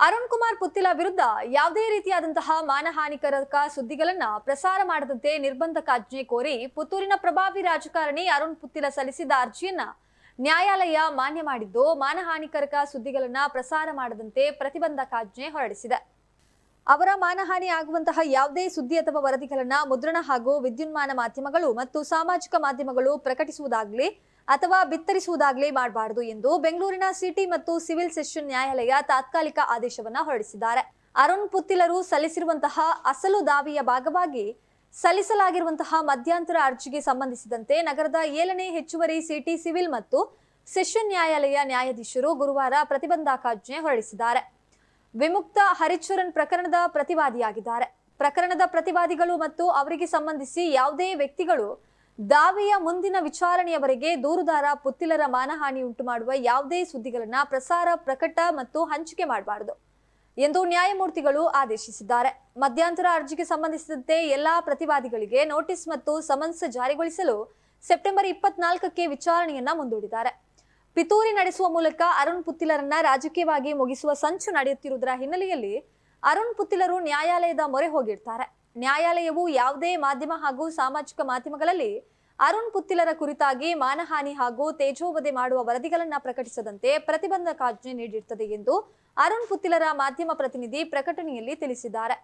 ಅರುಣ್ ಕುಮಾರ್ ಪುತ್ತಿಲ ವಿರುದ್ಧ ಯಾವುದೇ ರೀತಿಯಾದಂತಹ ಮಾನಹಾನಿಕರಕ ಸುದ್ದಿಗಳನ್ನು ಪ್ರಸಾರ ಮಾಡದಂತೆ ನಿರ್ಬಂಧಕಾಜ್ಞೆ ಕೋರಿ ಪುತ್ತೂರಿನ ಪ್ರಭಾವಿ ರಾಜಕಾರಣಿ ಅರುಣ್ ಪುತ್ತಿಲ ಸಲ್ಲಿಸಿದ ಅರ್ಜಿಯನ್ನ ನ್ಯಾಯಾಲಯ ಮಾನ್ಯ ಮಾಡಿದ್ದು ಮಾನಹಾನಿಕರಕ ಸುದ್ದಿಗಳನ್ನ ಪ್ರಸಾರ ಮಾಡದಂತೆ ಪ್ರತಿಬಂಧಕಾಜ್ಞೆ ಹೊರಡಿಸಿದೆ. ಅವರ ಮಾನಹಾನಿ ಆಗುವಂತಹ ಯಾವುದೇ ಸುದ್ದಿ ಅಥವಾ ವರದಿಗಳನ್ನ ಮುದ್ರಣ ಹಾಗೂ ವಿದ್ಯುನ್ಮಾನ ಮಾಧ್ಯಮಗಳು ಮತ್ತು ಸಾಮಾಜಿಕ ಮಾಧ್ಯಮಗಳು ಪ್ರಕಟಿಸುವುದಾಗ್ಲಿ ಅಥವಾ ಬಿತ್ತರಿಸುವುದಾಗಲೇ ಮಾಡಬಾರದು ಎಂದು ಬೆಂಗಳೂರಿನ ಸಿಟಿ ಮತ್ತು ಸಿವಿಲ್ ಸೆಷನ್ ನ್ಯಾಯಾಲಯ ತಾತ್ಕಾಲಿಕ ಆದೇಶವನ್ನ ಹೊರಡಿಸಿದ್ದಾರೆ. ಅರುಣ್ ಪುತ್ತಿಲರು ಸಲ್ಲಿಸಿರುವಂತಹ ಅಸಲು ದಾವಿಯ ಭಾಗವಾಗಿ ಸಲ್ಲಿಸಲಾಗಿರುವಂತಹ ಮಧ್ಯಂತರ ಅರ್ಜಿಗೆ ಸಂಬಂಧಿಸಿದಂತೆ ನಗರದ ಏಳನೇ ಹೆಚ್ಚುವರಿ ಸಿಟಿ ಸಿವಿಲ್ ಮತ್ತು ಸೆಷನ್ ನ್ಯಾಯಾಲಯ ನ್ಯಾಯಾಧೀಶರು ಗುರುವಾರ ಪ್ರತಿಬಂಧಕಾಜ್ಞೆ ಹೊರಡಿಸಿದ್ದಾರೆ. ವಿಮುಕ್ತ ಹರಿಚರಣ್ ಪ್ರಕರಣದ ಪ್ರತಿವಾದಿಯಾಗಿದ್ದಾರೆ. ಪ್ರಕರಣದ ಪ್ರತಿವಾದಿಗಳು ಮತ್ತು ಅವರಿಗೆ ಸಂಬಂಧಿಸಿ ಯಾವುದೇ ವ್ಯಕ್ತಿಗಳು ದಾವೆಯ ಮುಂದಿನ ವಿಚಾರಣೆಯವರೆಗೆ ದೂರುದಾರ ಪುತ್ತಿಲರ ಮಾನಹಾನಿ ಉಂಟು ಮಾಡುವ ಯಾವುದೇ ಸುದ್ದಿಗಳನ್ನ ಪ್ರಸಾರ, ಪ್ರಕಟ ಮತ್ತು ಹಂಚಿಕೆ ಮಾಡಬಾರದು ಎಂದು ನ್ಯಾಯಮೂರ್ತಿಗಳು ಆದೇಶಿಸಿದ್ದಾರೆ. ಮಧ್ಯಂತರ ಅರ್ಜಿಗೆ ಸಂಬಂಧಿಸಿದಂತೆ ಎಲ್ಲಾ ಪ್ರತಿವಾದಿಗಳಿಗೆ ನೋಟಿಸ್ ಮತ್ತು ಸಮನ್ಸ್ ಜಾರಿಗೊಳಿಸಲು ಸೆಪ್ಟೆಂಬರ್ ಇಪ್ಪತ್ನಾಲ್ಕಕ್ಕೆ ವಿಚಾರಣೆಯನ್ನ ಮುಂದೂಡಿದ್ದಾರೆ. ಪಿತೂರಿ ನಡೆಸುವ ಮೂಲಕ ಅರುಣ್ ಪುತ್ತಿಲರನ್ನ ರಾಜಕೀಯವಾಗಿ ಮುಗಿಸುವ ಸಂಚು ನಡೆಯುತ್ತಿರುವುದರ ಹಿನ್ನೆಲೆಯಲ್ಲಿ ಅರುಣ್ ಪುತ್ತಿಲರು ನ್ಯಾಯಾಲಯದ ಮೊರೆ ಹೋಗಿರ್ತಾರೆ. ನ್ಯಾಯಾಲಯವು ಯಾವುದೇ ಮಾಧ್ಯಮ ಹಾಗೂ ಸಾಮಾಜಿಕ ಮಾಧ್ಯಮಗಳಲ್ಲಿ ಅರುಣ್ ಪುತ್ತಿಲರ ಕುರಿತಾಗಿ ಮಾನಹಾನಿ ಹಾಗೂ ತೇಜೋವಧೆ ಮಾಡುವ ವರದಿಗಳನ್ನು ಪ್ರಕಟಿಸದಂತೆ ಪ್ರತಿಬಂಧಕಾಜ್ಞೆ ನೀಡಿರುತ್ತದೆ ಎಂದು ಅರುಣ್ ಪುತ್ತಿಲರ ಮಾಧ್ಯಮ ಪ್ರತಿನಿಧಿ ಪ್ರಕಟಣೆಯಲ್ಲಿ ತಿಳಿಸಿದ್ದಾರೆ.